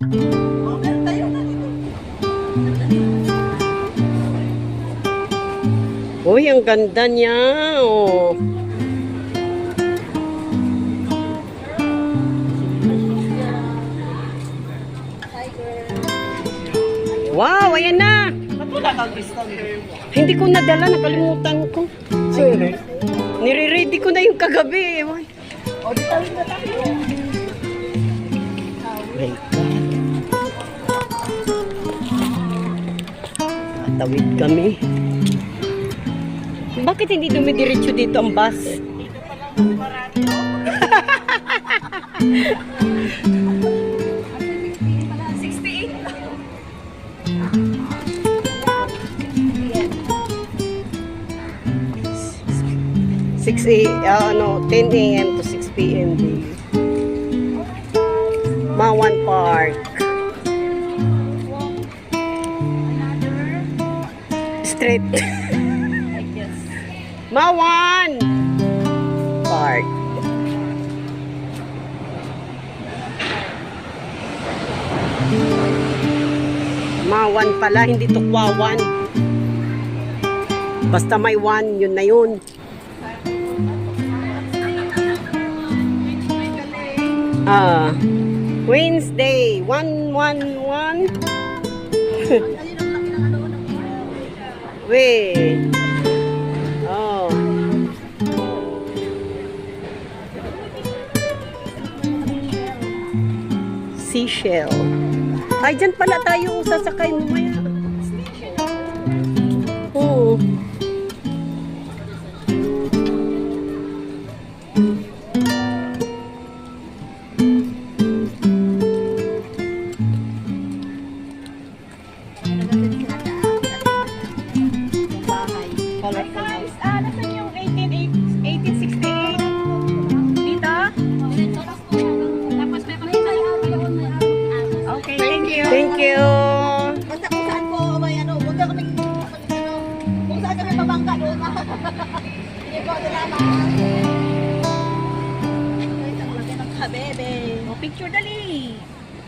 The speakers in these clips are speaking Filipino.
Uy, ang ganda niya. Oh. Wow, ayan na. Hindi ko nadala, nakalimutan ko. Nire-ready ko na yung kagabi. Tayo. Wait. Tawid kami. Bakit hindi dumidiretso dito ang bus? Six a, ah, ano, 10 a.m. to 6 p.m. Mawan Park. Straight. Mawan Park. Mawan pala, hindi tukwawan. Basta may one, yun na yun. Ah, Wednesday, 111. Wait. Oh. Seashell. Ay, dyan pala tayo sasakay mamaya. Oo. Guys,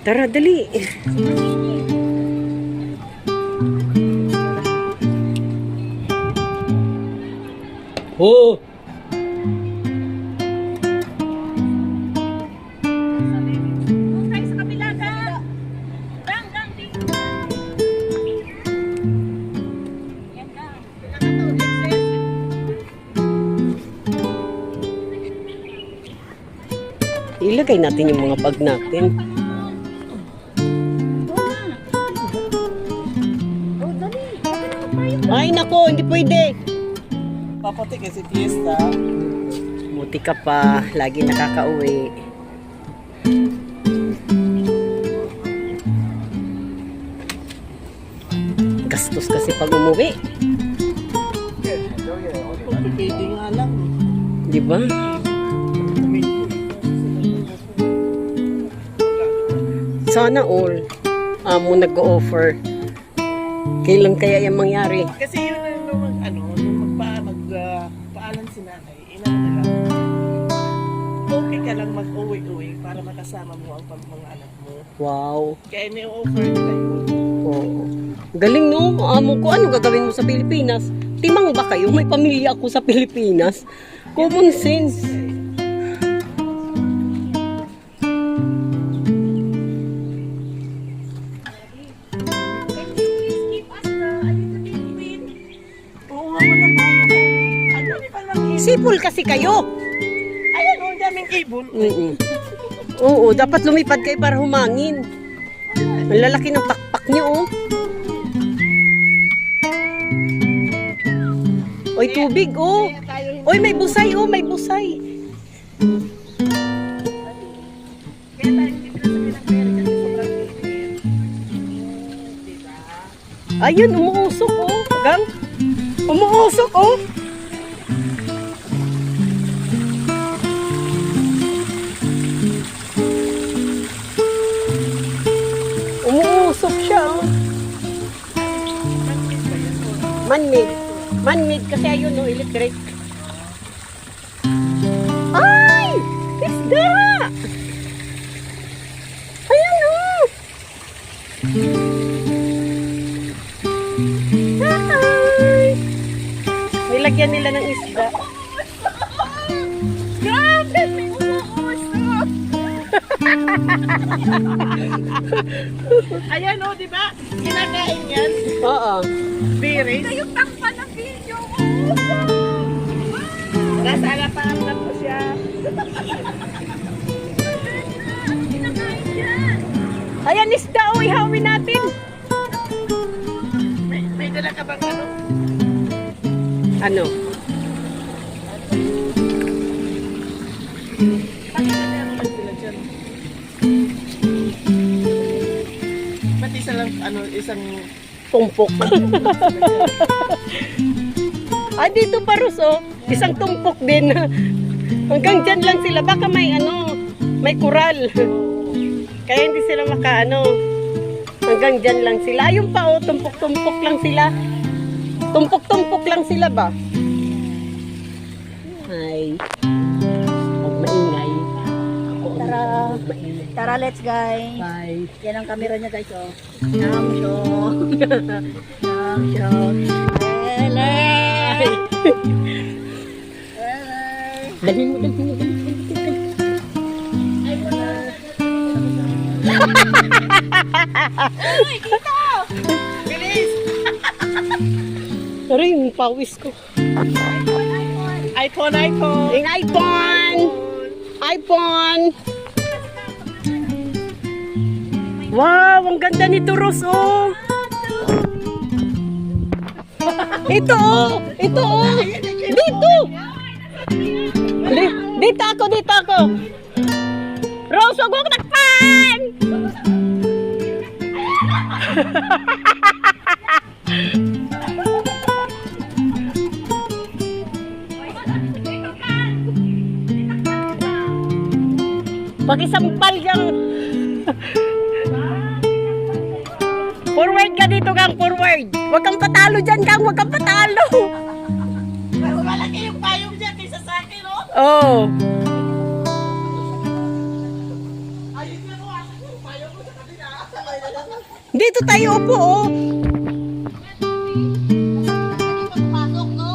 Tara, dali. Oh! Ilagay natin yung mga bag natin. Ay, nako, hindi pwede. Paputi kasi fiesta. Buti ka pa, lagi nakakauwi. Gastos kasi pag umuwi. Pwede nga lang. Di ba? Sana all amo nag-offer. Kailan kaya yung mangyari? Kasi yun nung ano, nung magpa, mag, ah, paalam si nanay, inano na lang. Okay ka lang mag-uwi-uwi para makasama mo ang pag- mga anak mo. Wow. Kaya ni-offer nila yun. Oo. Galing no? Amo ko, ano gagawin mo sa Pilipinas? Timang ba kayo? May pamilya ako sa Pilipinas. Common sense. Sipol kasi kayo. Ayan, oh, ang daming ibon. Oo, dapat lumipad kayo para humangin. Ang lalaki ng pakpak niyo, oh. Oy, tubig, oh. Oy, may busay, oh, may busay. Diba? Ayun, umuusok, oh. Gang. Umuusok, oh. Man-made. Man-made kasi ayun, oh, electric. Ay! Isda! Ayan, oh. Hi! Nilagyan nila ng isda. Grabe, may umuusok. Ayan o, di ba? Kinakain yan. Oo. Berries. Yung tangpa ng video, umuusok. Nasa alapaam na po siya. Kinakain yan. Ayan, isda. O, ihawin natin. May, may dala ka bang ano? Ano? Ba't isa lang, ano, isang... Tumpok. ah, dito pa, Ros, oh. Isang tumpok din. Hanggang dyan lang sila. Baka may ano, may kural. Kaya hindi sila makaano. Hanggang dyan lang sila. Ayun pa, oh. Tumpok-tumpok lang sila. Tumpok-tumpok lang sila ba? Hi. Tara. let's guys. Bye. Yan ang camera niya guys, oh. Nam show. Nam show. Hele. Hele. Dali mo, dali mo, dali mo, dali mo. Bilis! Pero yung pawis ko. iPhone, iPhone! Yung iPhone! iPhone! Wow, ang ganda nito, Ros, oh! Ito, oh! Ito, oh! Dito! Di- Dito ako, dito ako! Rose, wag mo ko takpan! Pakisampal kang... forward ka dito kang forward. Huwag kang patalo dyan kang, huwag kang patalo. Pero malaki yung payong dyan kaysa sa akin, oh! Oh. Nga, oh! Kabila? Dito tayo upo, oh. Pasok, no?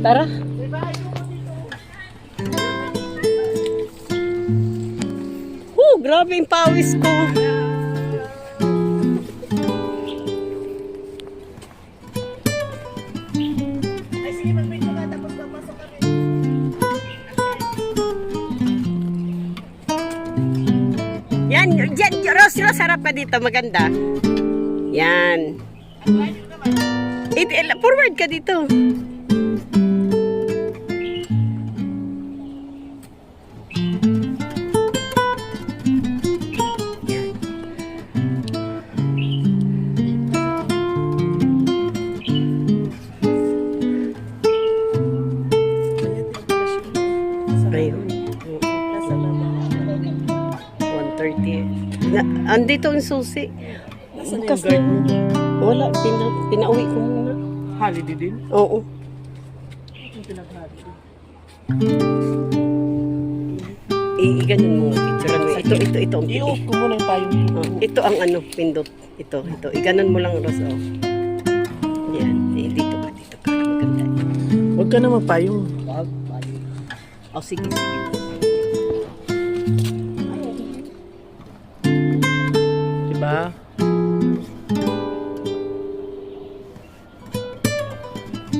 Tara. Grabe yung pawis ko. Ay, sige, ka tapos papasok kami. Yan, yan, Ros, Ros, harap ka dito, maganda. Yan. It, forward ka dito. Andito ang susi. Bukas na. Wala, pina, pinauwi ko muna. Holiday din? Oo. I, ganun mo. Picture mo. Ito, ito, ito. ang. I-off ko muna yung payong dito. Oh, ito ang ano, pindot. Ito, ito. Iganon mo lang, Ros. Oh. Yan. Eh, dito ka, dito ka. Maganda. Huwag ka na magpayong. Wag, wag. Oh, sige, sige.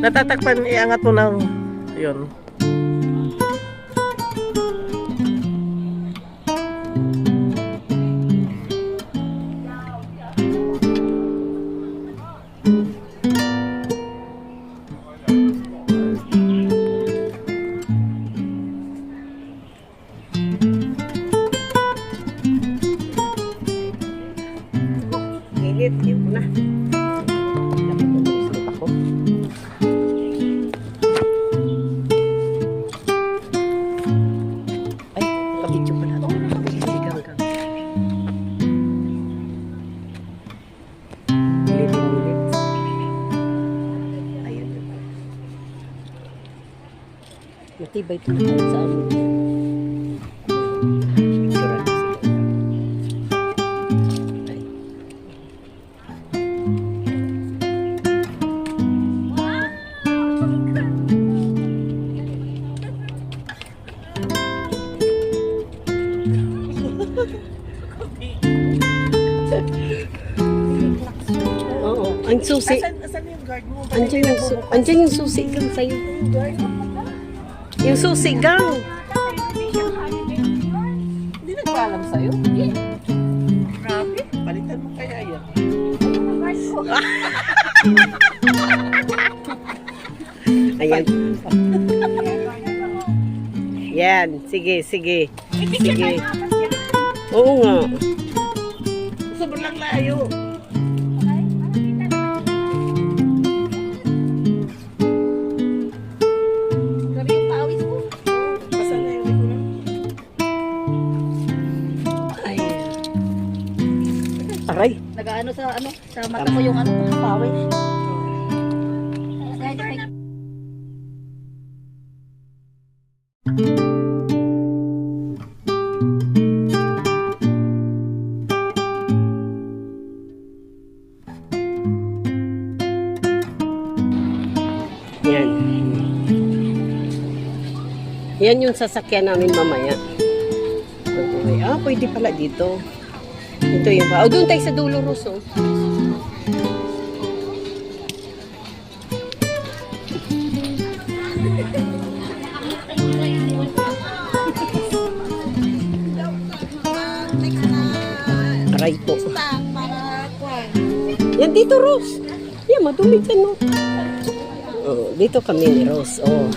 Natatakpan, iangat mo ng, yun. i-review ko na. Dapat ako. Ay, kapityo pala. Oh, nakabisigang ka. Matibay ito na sa amin. Oo, ang susi. Asan, asan yung guard mo? Andiyan yung, su- yung susi gang sa'yo. Yung susi gang. Hindi nagpaalam sa'yo? Grabe. Palitan mo kaya yan. Ayan. Yan. Sige, sige. Sige. Oo nga. Sobrang layo. Aray. Nagaano sa ano, sa mata ko yung ano, pawis. Yan. Yung sasakyan namin mamaya. Okay. Ah, pwede pala dito. Ito yung... Oh, doon tayo sa dulo, Ros, oh. Aray po. Yan dito, Ros. Yan, madumi dyan, no. Oh, dito kami ni Ros. Oh.